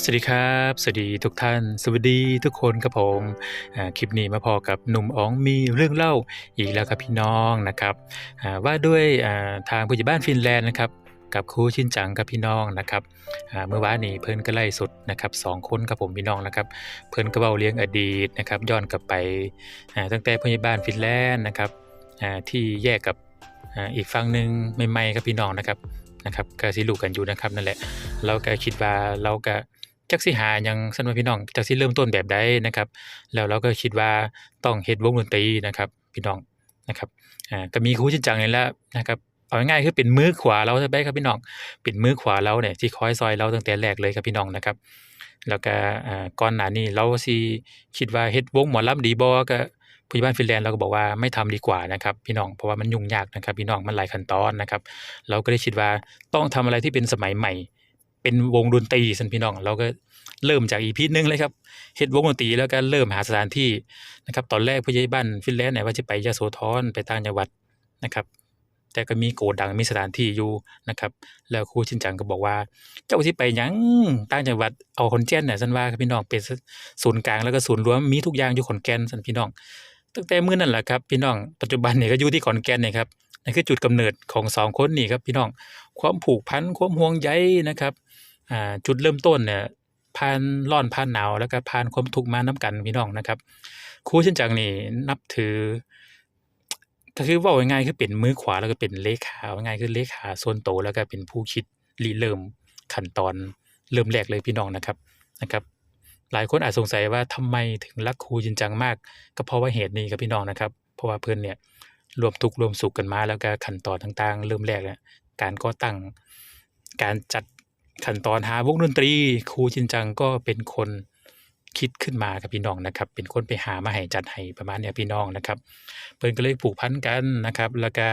สวัสดีครับ สวัสดีทุกท่าน สวัสดีทุกคนครับผมคลิปนี้มาพอกับหนุ่มอ๋องมีเรื่องเล่าอีกแล้วครับพี่น้องนะครับว่าด้วยทางผู้ใหญ่บ้านฟินแลนด์นะครับกับครูชินจังกับพี่น้องนะครับเมื่อวานนี้เพิ่นก็ไล่สุดนะครับสองคนครับผมพี่น้องนะครับ เพิ่นก็เว้าเลี้ยงอดีตนะครับย้อนกลับไปตั้งแต่ผู้ใหญ่บ้านฟินแลนด์นะครับที่แยกกับอีกฝั่งหนึ่งใหม่ๆครับพี่น้องนะครับนะครับก็สิรู้กันอยู่นะครับนั่นแหละเราก็คิดว่าเราก็ จักสิหาหยังซั่นว่าพี่น้องจักสิเริ่มต้นแบบใดนะครับ แล้วเราก็คิดว่าต้องเฮ็ดวงดนตรีนะครับ พี่น้องนะครับอ่าก็มีครูชินจังนี่แหละนะครับเอาง่ายๆคือเป็นมือขวาเราซะไปครับพี่น้องเป็นมือขวาเราเนี่ยที่คอยซอยเราตั้งแต่แรกเลยครับพี่น้องนะครับ แล้วก็อ่าก่อนหน้านี้เราสิคิดว่าเฮ็ดวงหมอลำดีบ่ก็ผู้ใหญ่บ้านฟินแลนด์เราก็บอกว่าไม่ทำดีกว่านะครับ พี่น้องเพราะว่ามันยุ่งยากนะครับ พี่น้องมันหลายขั้นตอนนะครับ เราก็เลยคิดว่าต้องทำอะไรที่เป็นสมัยใหม่ เป็นวงดนตรีซั่นพี่น้องเราก็เริ่มจาก EP หนึ่งเลยครับเฮ็ดวงดนตรีแล้วก็เริ่มหาสถานที่นะครับ ตอนแรกผู้ใหญ่บ้านฟินแลนด์เนี่ยว่าจะไปยะโสธรไปต่างจังหวัดนะครับ แต่ก็มีโกดังมีสถานที่อยู่นะครับ แล้วครูชินจังก็บอกว่า เจ้าสิไปยังต่างจังหวัดเอาขอนแก่นน่ะซั่นว่าพี่น้องเป็นศูนย์กลางแล้วก็ศูนย์รวมมีทุกอย่างอยู่ขอนแก่นซั่นพี่น้อง ตั้งแต่มื้อนั้นแหละครับพี่น้องปัจจุบันเนี่ยก็อยู่ที่ขอนแก่นเนี่ยครับนั่นคือจุดกำเนิดของสองคนนี่ครับพี่น้องความผูกพันความห่วงใยนะครับ อ่าจุดเริ่มต้นเนี่ยผ่านร้อนผ่านหนาวแล้วก็ผ่านความทุกข์มานํกันพี่น้องนะครับครูเชินจังนี่นับถือก็คือว้าง่ายคือเป็นมือขวาแล้วก็เป็นเลขาว่าง่ายคือเลขาส่วนโตแล้วก็เป็นผู้คิดริเริ่มขั้นตอนเริ่มแรกเลยพี่น้องนะครับนะครับ หลายคนอาจสงสัยว่าทำไมถึงรักครูจริงจังมาก ก็เพราะว่าเหตุนี้ครับพี่น้องนะครับ เพราะว่าเพิ่อนเนี่ยรวมทุกข์รวมสุขกันมาแล้วก็ขั้นตอนต่างๆ เริ่มแรกเนี่ยการก่อตั้งการจัด ขั้นตอนหาวงดนตรีครูจริงจังก็เป็นคนคิดขึ้นมาครับพี่น้องนะครับ เป็นคนไปหามาให้จัดให้ประมาณเนี้ยพี่น้องนะครับ เพิ่นก็เลยผูกพันกันนะครับ แล้วก็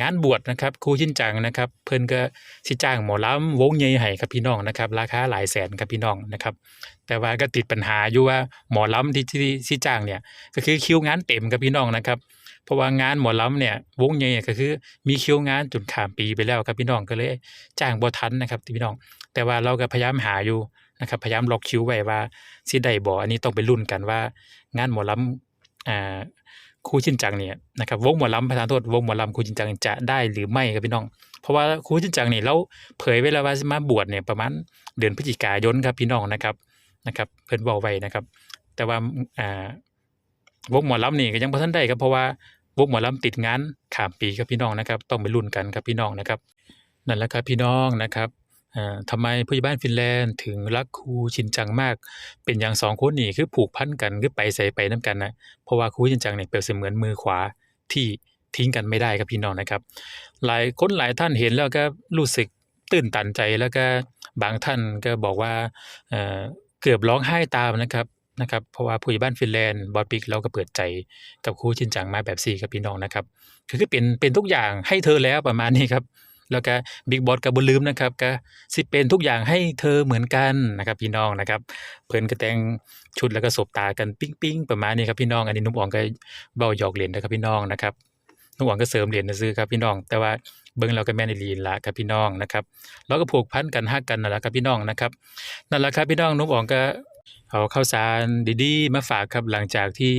งานบวชนะครับครูชินจังนะครับ เพิ่นก็สิจ้างหมอลำวงใหญ่ให้ครับพี่น้องนะครับ ราคาหลายแสนครับพี่น้องนะครับ แต่ว่าก็ติดปัญหาอยู่ว่าหมอลำที่ที่ที่จ้างเนี่ยก็คือคิวงานเต็มครับพี่น้องนะครับ เพราะว่างานหมอลำเนี่ยวงใหญ่ก็คือ มีคิวงานจนขามปีไปแล้วครับพี่น้องก็เลยจ้างบ่ทันนะครับพี่น้อง แต่ว่าเราก็พยายามหาอยู่นะครับพยายามล็อกคิวไว้ว่าสิได้บ่อันนี้ต้องไปลุ้นกันว่า งานหมอลำอ่าครูชินจังเนี่ยนะครับวงหมอลำประธานโทษวงหมอลำครูชินจังจะได้หรือไม่ครับพี่น้อง เพราะว่าครูชินจังเนี่ยเราเผยไว้แล้วว่าสมาบวชเนี่ยประมาณเดือนพฤศจิกายนครับพี่น้องนะครับนะครับ เพิ่นเว้าไว้นะครับ แต่ว่าอ่า วงหมอลำนี่ก็ยังบ่ทันได้ครับเพราะว่าวงหมอลำติดงานขามปีครับพี่น้องนะครับ ต้องไปลุ้นกันครับพี่น้องนะครับ นั่นแหละครับพี่น้องนะครับอ่าทำไมผู้ใหญ่บ้านฟินแลนด์ถึงรักครูชินจังมาก เป็นอย่างสองคนนี่คือผูกพันกันคือไปไสไปนํกันนะเพราะว่าครูชินจังเนี่ยเปรียบเสมือนมือขวาที่ทิ้งกันไม่ได้ครับพี่น้องนะครับ หลายคนหลายท่านเห็นแล้วก็รู้สึกตื้นตันใจแล้วก็บางท่านก็บอกว่าอ่อเกือบร้องไห้ตามนะครับ นะครับเพราะว่าผู้ใหญ่บ้านฟินแลนด์บอสปิกเราก็เปิดใจกับครูชินจังมาแบบซี่ครับพี่น้องนะครับคือเป็นเป็นทุกอย่างให้เธอแล้วประมาณนี้ครับแล้วก็บิ๊กบอสก็บ่ลืมนะครับก็สิเป็นทุกอย่างให้เธอเหมือนกันนะครับพี่น้องนะครับ เพิ่นก็แต่งชุดแล้วก็สบตากันปิ๊งๆประมาณนี้ครับพี่น้องอันนี้นุ่มอ๋องก็เว้าหยอกเล่นนะครับพี่น้องนะครับนุ่มอ๋องก็เสริมเหรียญซื่อครับพี่น้อง แต่ว่าเบิ่งแล้วก็แม่นอีหลีนั่นละครับพี่น้องนะครับเราก็ผูกพันกันฮักกันนั่นแหละครับพี่น้องนะครับนั่นแหละครับพี่น้องนุ่มอ๋องก็ เอาข้าวสารดีๆ มาฝากครับหลังจากที่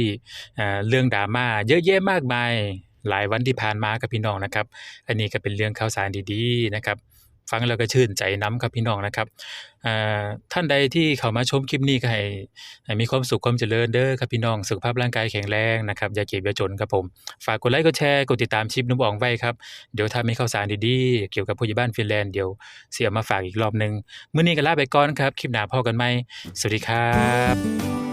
เรื่องดราม่าเยอะแยะมากมายหลายวันที่ผ่านมาครับพี่น้องนะครับ อันนี้ก็เป็นเรื่องข่าวสารดีๆนะครับ ฟังแล้วก็ชื่นใจน้ำครับพี่น้องนะครับท่านใดที่เข้ามาชมคลิปนี้ก็ให้มีความสุขความเจริญเด้อครับพี่น้องสุขภาพร่างกายแข็งแรงนะครับอย่าเจ็บอย่าจนครับผม ฝากกดไลค์กดแชร์กดติดตามชิปนุ่มอ่องไว้ครับเดี๋ยวถ้ามีข่าวสารดีๆ เกี่ยวกับผู้ใหญ่บ้านฟินแลนด์เดี๋ยวเสียมาฝากอีกรอบหนึ่งเมื้อนี้ก็ลาไปก่อนครับคลิปหน้าพอกันใหมสวัสดีครับ